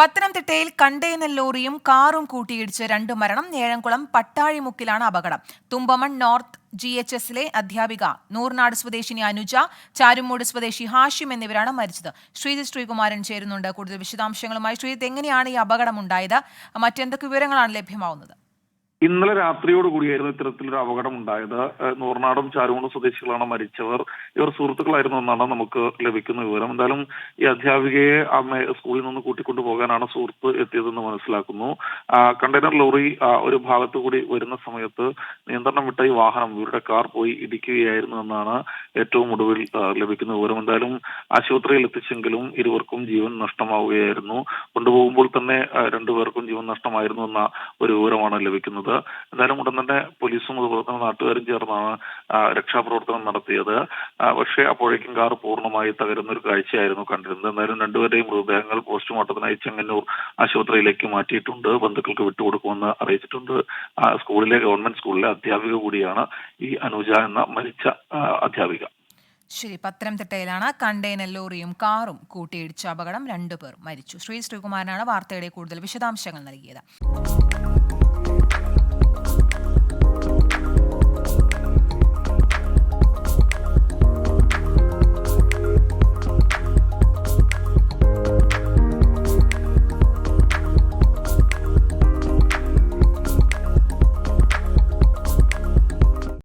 പത്തനംതിട്ടയിൽ കണ്ടെയ്നർ ലോറിയും കാറും കൂട്ടിയിടിച്ച് രണ്ട് മരണം. നേഴംകുളം പട്ടാഴിമുക്കിലാണ് അപകടം. തുമ്പമൺ നോർത്ത് ജി എച്ച് എസിലെ അധ്യാപിക നൂർനാട് സ്വദേശിനി അനുജ ചാരുമൂട് സ്വദേശി ഹാഷിം എന്നിവരാണ് മരിച്ചത്. ശ്രീജിത് ശ്രീകുമാരൻ ചേരുന്നുണ്ട്. കൂടുതൽ വിശദാംശങ്ങളുമായി ശ്രീജിത്ത് എങ്ങനെയാണ് ഈ അപകടം ഉണ്ടായത്? മറ്റെന്തൊക്കെ വിവരങ്ങളാണ് ലഭ്യമാവുന്നത്? ഇന്നലെ രാത്രിയോട് കൂടിയായിരുന്നു ഇത്തരത്തിലൊരു അപകടം ഉണ്ടായത് നൂർനാടും ചാരുമൂട് സ്വദേശികളാണ് മരിച്ചവർ. ഇവർ സുഹൃത്തുക്കളായിരുന്നു എന്നാണ് നമുക്ക് ലഭിക്കുന്ന വിവരം. എന്തായാലും ഈ അധ്യാപികയെ സ്കൂളിൽ നിന്ന് കൂട്ടിക്കൊണ്ടു പോകാനാണ് സുഹൃത്ത് എത്തിയതെന്ന് മനസ്സിലാക്കുന്നു. കണ്ടെയ്നർ ലോറി ഒരു ഭാഗത്തു കൂടി വരുന്ന സമയത്ത് നിയന്ത്രണം വിട്ട ഈ വാഹനം ഇവരുടെ കാർ പോയി ഇടിക്കുകയായിരുന്നു എന്നാണ് ഏറ്റവും ഒടുവിൽ ലഭിക്കുന്ന വിവരം എന്തായാലും ആശുപത്രിയിൽ എത്തിച്ചെങ്കിലും ഇരുവർക്കും ജീവൻ നഷ്ടമാവുകയായിരുന്നു. കൊണ്ടുപോകുമ്പോൾ തന്നെ രണ്ടുപേർക്കും ജീവൻ നഷ്ടമായിരുന്നു എന്ന ഒരു വിവരമാണ് ലഭിക്കുന്നത്. എന്തായാലും ഉടൻ തന്നെ പോലീസും അതുപോലെ തന്നെ നാട്ടുകാരും ചേർന്നാണ് രക്ഷാപ്രവർത്തനം നടത്തിയത്. പക്ഷേ അപ്പോഴേക്കും കാർ പൂർണമായി തകരുന്ന ഒരു കാഴ്ചയായിരുന്നു കണ്ടിരുന്നത്. എന്തായാലും രണ്ടുപേരുടെയും മൃതദേഹങ്ങൾ പോസ്റ്റ്മോർട്ടത്തിനായി ചെങ്ങന്നൂർ ആശുപത്രിയിലേക്ക് മാറ്റിയിട്ടുണ്ട്. ബന്ധുക്കൾക്ക് വിട്ടുകൊടുക്കുമെന്ന് അറിയിച്ചിട്ടുണ്ട്. സ്കൂളിലെ ഗവൺമെന്റ് സ്കൂളിലെ അധ്യാപിക കൂടിയാണ് ഈ അനുജ എന്ന മരിച്ച അധ്യാപിക. ശരി പത്തനംതിട്ടയിലാണ് കണ്ടെയ്നർ ലോറിയും കാറും കൂട്ടിയിടിച്ച അപകടം രണ്ടുപേർ മരിച്ചു. ശ്രീ ശ്രീകുമാരനാണ് വാർത്തയുടെ കൂടുതൽ വിശദാംശങ്ങൾ നൽകിയത്.